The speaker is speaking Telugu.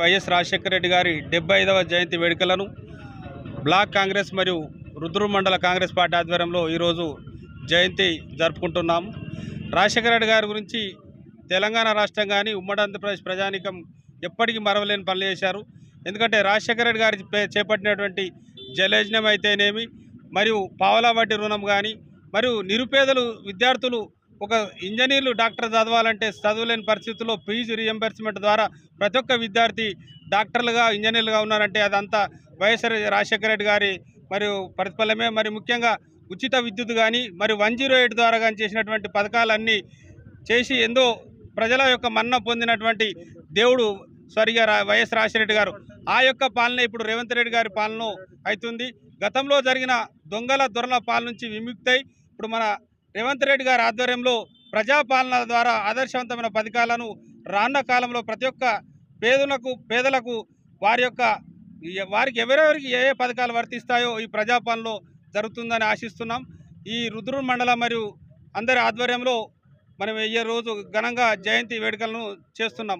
వైఎస్ రాజశేఖర రెడ్డి గారి డెబ్బై ఐదవ జయంతి వేడుకలను బ్లాక్ కాంగ్రెస్ మరియు రుద్రు మండల కాంగ్రెస్ పార్టీ ఆధ్వర్యంలో ఈరోజు జయంతి జరుపుకుంటున్నాము రాజశేఖర రెడ్డి గారి గురించి తెలంగాణ రాష్ట్రం కానీ ఉమ్మడి ఆంధ్రప్రదేశ్ ప్రజానికం ఎప్పటికీ మరవలేని పనులు చేశారు. ఎందుకంటే రాజశేఖర రెడ్డి గారి చేపట్టినటువంటి జలయజ్ఞం అయితేనేమి మరియు పావలా వడ్డీ రుణం కానీ మరియు నిరుపేదలు విద్యార్థులు ఒక ఇంజనీర్లు డాక్టర్ చదవాలంటే చదవలేని పరిస్థితుల్లో ఫీజు రియంబర్స్మెంట్ ద్వారా ప్రతి ఒక్క విద్యార్థి డాక్టర్లుగా ఇంజనీర్లుగా ఉన్నారంటే అదంతా వైఎస్ రాజశేఖర రెడ్డి గారి మరియు ప్రతిఫలమే. మరి ముఖ్యంగా ఉచిత విద్యుత్ కానీ మరి వన్ జీరో ఎయిట్ ద్వారా కానీ చేసినటువంటి పథకాలన్నీ చేసి ఎంతో ప్రజల యొక్క మన్న పొందినటువంటి దేవుడు స్వర్గీయ రా- వైఎస్ రాజశేఖర గారు. ఆ యొక్క పాలన ఇప్పుడు రేవంత్ రెడ్డి గారి పాలన అవుతుంది. గతంలో జరిగిన దొంగల దొరల పాలన నుంచి విముక్తై ఇప్పుడు మన రేవంత్ రెడ్డి గారి ఆధ్వర్యంలో ప్రజాపాలన ద్వారా ఆదర్శవంతమైన పథకాలను రాన్న కాలంలో ప్రతి ఒక్క పేదలకు పేదలకు వారి యొక్క వారికి ఎవరెవరికి ఏ ఏ పథకాలు వర్తిస్తాయో ఈ ప్రజాపాలనలో జరుగుతుందని ఆశిస్తున్నాం. ఈ రుద్రు మండలం మరియు అందరి ఆధ్వర్యంలో మనం ఈ రోజు ఘనంగా జయంతి వేడుకలను చేస్తున్నాం.